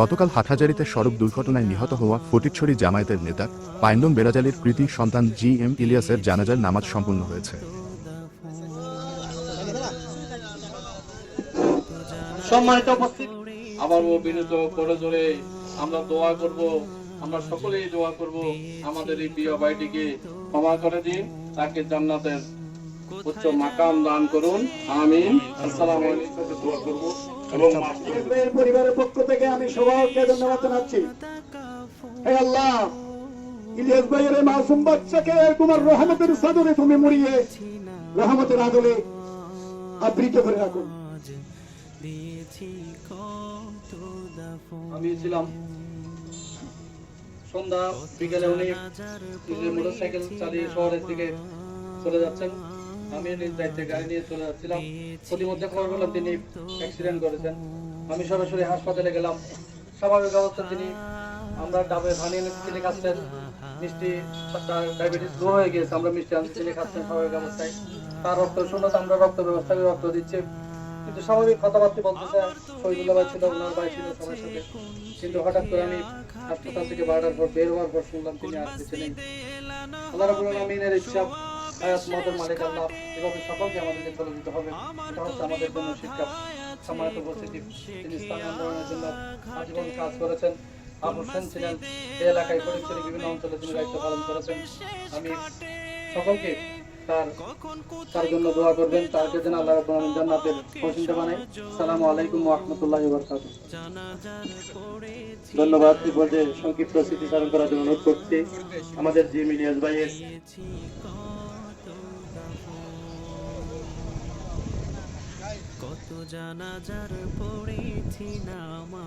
গতকাল হাটহাজারিতে সড়ক দুর্ঘটনায় নিহত হওয়া ফটিকছড়ি জামায়াতের নেতা পাইন্দম বেরাজালির কৃতি সন্তান জি এম ইলিয়াসের জানাজার নামাজ সম্পূর্ণ হয়েছে। সম্মানিত উপস্থিত আবারও বিনীত করে জোরে আমরা দোয়া করব, আমরা সকলেই দোয়া করব, আমাদের এই প্রিয় ভাইটিকে ক্ষমা করে দিন, তাকে জান্নাতের উচ্চ মাকাম দান করুন। আমিন। আসসালামু আলাইকুম। দোয়া করব এবং পরিবারের পক্ষ থেকে আমি সবাইকে ধন্যবাদ জানাচ্ছি। হে আল্লাহ ইলিয়াস ভাইয়ের মাসুম বাচ্চাকে তোমার রহমতের সাদরে তুমি মুড়িয়ে রহমতের আদলে আবৃত করে রাখুন আমি ছিলাম সন্ধ্যা বিকেলে উনি নিজের মোটরসাইকেল চালিয়ে শহরের দিকে চলে যাচ্ছেন। আমি নিজ গাড়ি নিয়ে চলে যাচ্ছিলাম। প্রতিমধ্যে খবর পেলাম তিনি অ্যাক্সিডেন্ট করেছেন। আমি সরাসরি হাসপাতালে গেলাম। স্বাভাবিক অবস্থা তিনি, আমরা ডাবে ভানিয়ে তিনি খাচ্ছেন। মিষ্টি ডায়াবেটিস লো হয়ে গিয়েছে। আমরা মিষ্টি আনছি তিনি খাচ্ছেন স্বাভাবিক অবস্থায়। তার রক্ত শূন্যত আমরা রক্ত ব্যবস্থা রক্ত দিচ্ছি। কিন্তু স্বাভাবিক কথাবার্তা বলতেছে, শহীদুল্লাহ ভাই ছিল, ওনার ভাই ছিল সবার সাথে। কিন্তু হঠাৎ করে আমি হাসপাতাল থেকে বারোটার পর বের হওয়ার পর শুনলাম তিনি আর আল্লাহ রাবুল আলমিনের ইচ্ছা হায়াত মতের মালিক আল্লাহ এভাবে সকলকে আমাদেরকে চলে দিতে হবে। এটা হচ্ছে আমাদের জন্য শিক্ষা। সম্মানিত উপস্থিতি তিনি ইসলাম আন্দোলনের জন্য আজীবন কাজ করেছেন। ছিলেন এই এলাকায় পরিচয় বিভিন্ন অঞ্চলে তিনি দায়িত্ব পালন করেছেন। আমি সকলকে তার তার জন্য দোয়া করবেন তাকে যেন আল্লাহ রাব্বুল জান্নাতের পছন্দ বানায় আসসালামু আলাইকুম ওয়া রাহমাতুল্লাহি ওয়া বারাকাতুহু। ধন্যবাদ, এই পর্যায়ে সংক্ষিপ্ত স্মৃতিচারণ করার জন্য অনুরোধ করছি। আমাদের জি মিলিয়াস ভাইয়ের কত জানাজার পড়েছি নামাজ